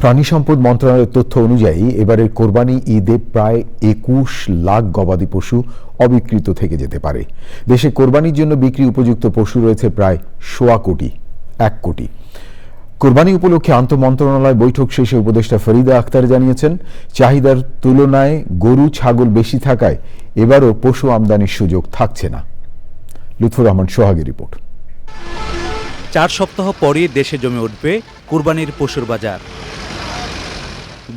প্রাণী সম্পদ মন্ত্রণালয়ের তথ্য অনুযায়ী, এবারের কোরবানি ঈদে প্রায় একুশ লাখ গবাদি পশু অবিকৃত থেকে যেতে পারে। দেশে কোরবানির জন্য বিক্রি উপযুক্ত পশু রয়েছে প্রায় সোয়া কোটি, এক কোটি। কোরবানি উপলক্ষে আন্তঃমন্ত্রণালয় বৈঠক শেষে উপদেষ্টা ফরিদা আক্তার জানিয়েছেন, চাহিদার তুলনায় গরু, ছাগল বেশি থাকায় এবারও পশু আমদানির সুযোগ থাকছে না। লুৎফুর রহমান সোহাগের রিপোর্ট। চার সপ্তাহ পরে দেশে জমে উঠবে কোরবানির পশুর বাজার।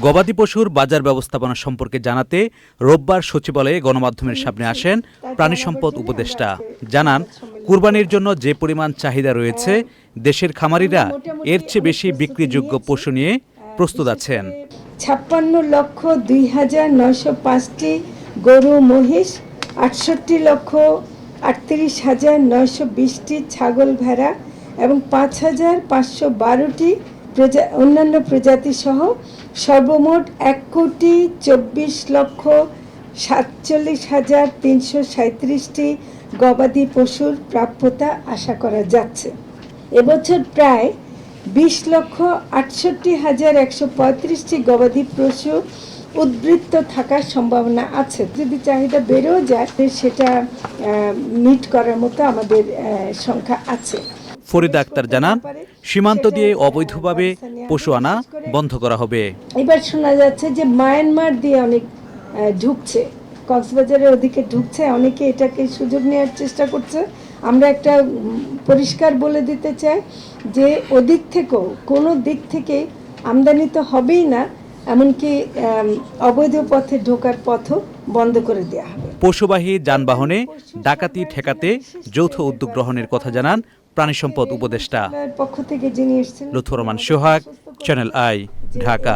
গবাদি পশুর বাজার ব্যবস্থাপনা সম্পর্কে জানাতে রোববার সচিবালয়ে গণমাধ্যমের সামনে আসেন প্রাণী সম্পদ উপদেষ্টা। জানান, কুরবানির জন্য যে পরিমাণ চাহিদা রয়েছে, দেশের খামারিরা এর চেয়ে বেশি বিক্রিযোগ্য পশু নিয়ে প্রস্তুত আছেন। ছাপ্পান্ন লক্ষ দুই হাজার নয়শো পাঁচটি গরু মহিষ, আটষট্টি লক্ষ আটত্রিশ হাজার নয়শো বিশটি ছাগল ভেড়া এবং পাঁচ হাজার পাঁচশো বারোটি প্রজা, অন্যান্য প্রজাতি সহ সর্বমোট এক কোটি চব্বিশ লক্ষ সাতচল্লিশ হাজার তিনশো সাঁত্রিশটি গবাদি পশুর প্রাপ্যতা আশা করা যাচ্ছে। এবছর প্রায় বিশ লক্ষ আটষট্টি হাজার একশো পঁয়ত্রিশটি গবাদি পশু উদ্বৃত্ত থাকার সম্ভাবনা আছে। যদি চাহিদা বেড়েও যায়, সেটা মিট করার মতো আমাদের সংখ্যা আছে। ফরিদা আক্তার জানান সীমান্ত দিয়ে অবৈধভাবে পশু আনা বন্ধ করা হবে। এবার শোনা যাচ্ছে যে মায়ানমার দিয়ে অনেক ঢুকছে। কক্সবাজারের ওদিকে ঢুকছে। অনেকে এটাকে সুযোগ নেওয়ার চেষ্টা করছে। আমরা একটা পরিষ্কার বলে দিতে চাই যে ওদিক থেকেও কোনো দিক থেকে আমদানি তো হবেই না এমনকি অবৈধ পথে ঢোকার পথও বন্ধ করে দেওয়া হবে। পশুবাহী যানবাহনে ডাকাতি ঠেকাতে যৌথ উদ্যোগ গ্রহণের কথা জানান প্রাণী সম্পদ উপদেষ্টা। পক্ষ থেকে যিনি এসেছেন লুৎফর রহমান সোহাগ চ্যানেল আই ঢাকা